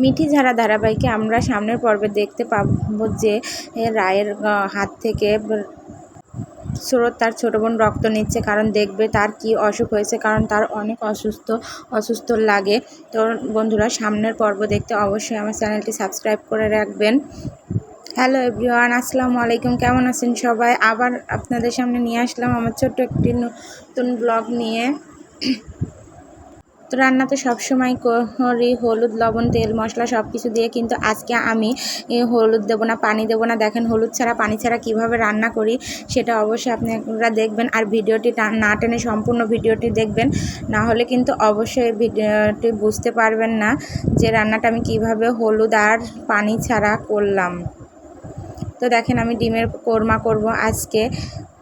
মিঠি ঝাড়া ধারাবাহিকে আমরা সামনের পর্বে দেখতে পাব যে রায়ের হাত থেকে স্রোত তার ছোটো বোন রক্ত নিচ্ছে, কারণ দেখবে তার কি অসুখ হয়েছে, কারণ তার অনেক অসুস্থ অসুস্থ লাগে। তো বন্ধুরা, সামনের পর্ব দেখতে অবশ্যই আমার চ্যানেলটি সাবস্ক্রাইব করে রাখবেন। হ্যালো এভরিওয়ান, আসসালামু আলাইকুম, কেমন আছেন সবাই? আবার আপনাদের সামনে নিয়ে আসলাম আমার ছোট্ট একটি নতুন ব্লগ নিয়ে। তো রান্না তো সবসময় করি, হলুদ, লবণ, তেল, মশলা সব কিছু দিয়ে, কিন্তু আজকে আমি হলুদ দেবো না, পানি দেবো না। দেখেন, হলুদ ছাড়া, পানি ছাড়া কীভাবে রান্না করি, সেটা অবশ্যই আপনারা দেখবেন। আর ভিডিওটি না টেনে সম্পূর্ণ ভিডিওটি দেখবেন। না হলে কিন্তু অবশ্যই ভিডিওটি বুঝতে পারবেন না যে রান্নাটা আমি কীভাবে হলুদ আর পানি ছাড়া করলাম। তো দেখেন, আমি ডিমের কোরমা করব আজকে।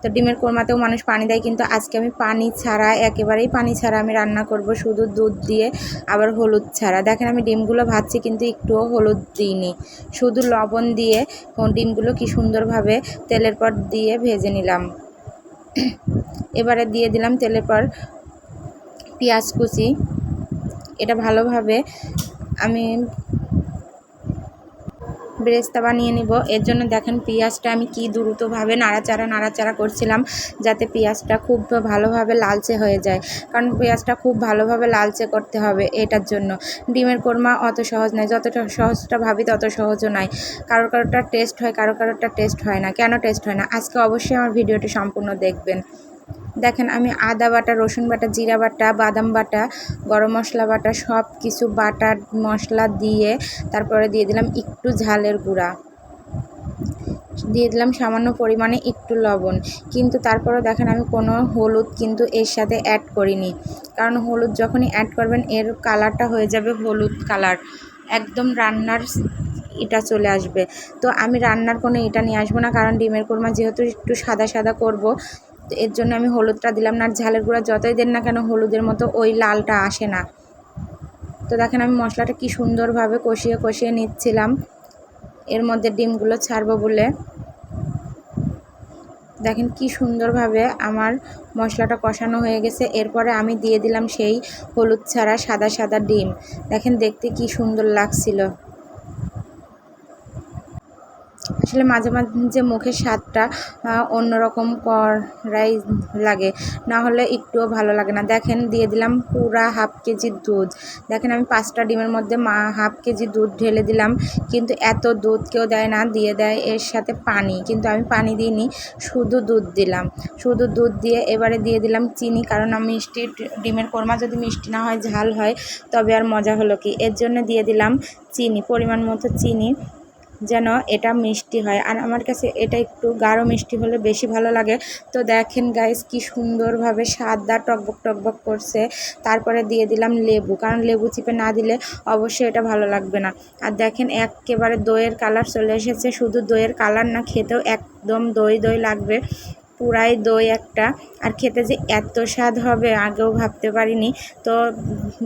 তো ডিমের কোরমাতেও মানুষ পানি দেয়, কিন্তু আজকে আমি পানি ছাড়া, একেবারেই পানি ছাড়া আমি রান্না করব শুধু দুধ দিয়ে, আবার হলুদ ছাড়া। দেখেন আমি ডিমগুলো ভাজছি, কিন্তু একটুও হলুদ দিইনি। শুধু লবণ দিয়ে ডিমগুলো কি সুন্দরভাবে তেলের পর দিয়ে ভেজে নিলাম। এবারে দিয়ে দিলাম তেলের পর পেঁয়াজ কুচি। এটা ভালোভাবে আমি ব্রেস্তা বানিয়ে নিব। এর জন্য দেখেন পেঁয়াজটা আমি কি দ্রুতভাবে নাড়াচাড়া নাড়াচাড়া করছিলাম যাতে পেঁয়াজটা খুব ভালোভাবে লালচে হয়ে যায়। কারণ পেঁয়াজটা খুব ভালোভাবে লালচে করতে হবে এটার জন্য। ডিমের কোরমা অত সহজ নয়, যতটা সহজটা ভাবি তত সহজও নয়। কারও কারোটা টেস্ট হয় কারও কারোটা টেস্ট হয় না। কেন টেস্ট হয় না? আজকে অবশ্যই আমার ভিডিওটি সম্পূর্ণ দেখবেন। দেখেন, আমি আদা বাটা, রসুন বাটা, জিরা বাটা, বাদাম বাটা, গরম মশলা বাটা, সব কিছু বাটা মশলা দিয়ে তারপরে দিয়ে দিলাম একটু ঝালের গুঁড়া। দিয়ে দিলাম সামান্য পরিমাণে একটু লবণ। কিন্তু তারপরে দেখেন, আমি কোনো হলুদ কিন্তু এর সাথে অ্যাড করিনি। কারণ হলুদ যখনই অ্যাড করবেন, এর কালারটা হয়ে যাবে হলুদ কালার একদম রান্নার এটা চলে আসবে। তো আমি রান্নার কোনো এটা নিয়ে আসব না, কারণ ডিমের কোরমা যেহেতু একটু সাদা সাদা করব তো এর জন্য আমি হলুদটা দিলাম না, আর ঝালের গুঁড়া যতই দেন না কেন হলুদের মতো ওই লালটা আসে না। তো দেখেন আমি মশলাটা কি সুন্দরভাবে কষিয়ে কষিয়ে নিচ্ছিলাম। এর মধ্যে ডিমগুলো ছাড়বো বলে। দেখেন কি সুন্দরভাবে আমার মশলাটা কষানো হয়ে গেছে। এরপরে আমি দিয়ে দিলাম সেই হলুদ ছাড়া সাদা সাদা ডিম। দেখেন দেখতে কি সুন্দর লাগছিল। আসলে মাঝে মাঝে মুখের স্বাদটা অন্যরকম করাই লাগে। না হলে একটুও ভালো লাগে না। দেখেন, দিয়ে দিলাম পুরা হাফ কেজি দুধ। দেখেন, আমি পাঁচটা ডিমের মধ্যে মা হাফ কেজি দুধ ঢেলে দিলাম। কিন্তু এত দুধ কেউ দেয় না, দিয়ে দেয় এর সাথে পানি। কিন্তু আমি পানি দিইনি, শুধু দুধ দিলাম। শুধু দুধ দিয়ে এবারে দিয়ে দিলাম চিনি, কারণ আমি মিষ্টি ডিমের কোরমা যদি মিষ্টি না হয়, ঝাল হয়, তবে আর মজা হলো কি? এর জন্য দিয়ে দিলাম চিনি, পরিমাণ মতো চিনি। যেন এটা মিষ্টি হয়। আর আমার কাছে এটা একটু গাঢ় মিষ্টি হলে বেশি ভালো লাগে। তো দেখেন গাইস কি সুন্দরভাবে সাদা টকবক টকবক করছে। তারপরে দিয়ে দিলাম লেবু। কারণ লেবু চিপে না দিলে অবশ্যই এটা ভালো লাগবে না। আর দেখেন একেবারে দইয়ের কালার চলে এসেছে। শুধু দইয়ের কালার না, খেতেও একদম দই দই লাগবে। পুরাই দই একটা। আর খেতে যে এত স্বাদ হবে আগেও ভাবতে পারিনি। তো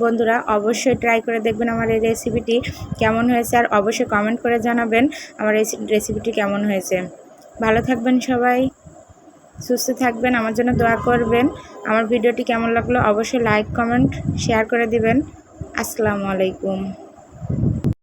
বন্ধুরা অবশ্যই ট্রাই করে দেখবেন আমার এই রেসিপিটি কেমন হয়েছে। আর অবশ্যই কমেন্ট করে জানাবেন আমার এই রেসিপিটি কেমন হয়েছে। ভালো থাকবেন সবাই, সুস্থ থাকবেন, আমার জন্য দোয়া করবেন। আমার ভিডিওটি কেমন লাগল অবশ্যই লাইক কমেন্ট শেয়ার করে দিবেন। আসসালামু আলাইকুম।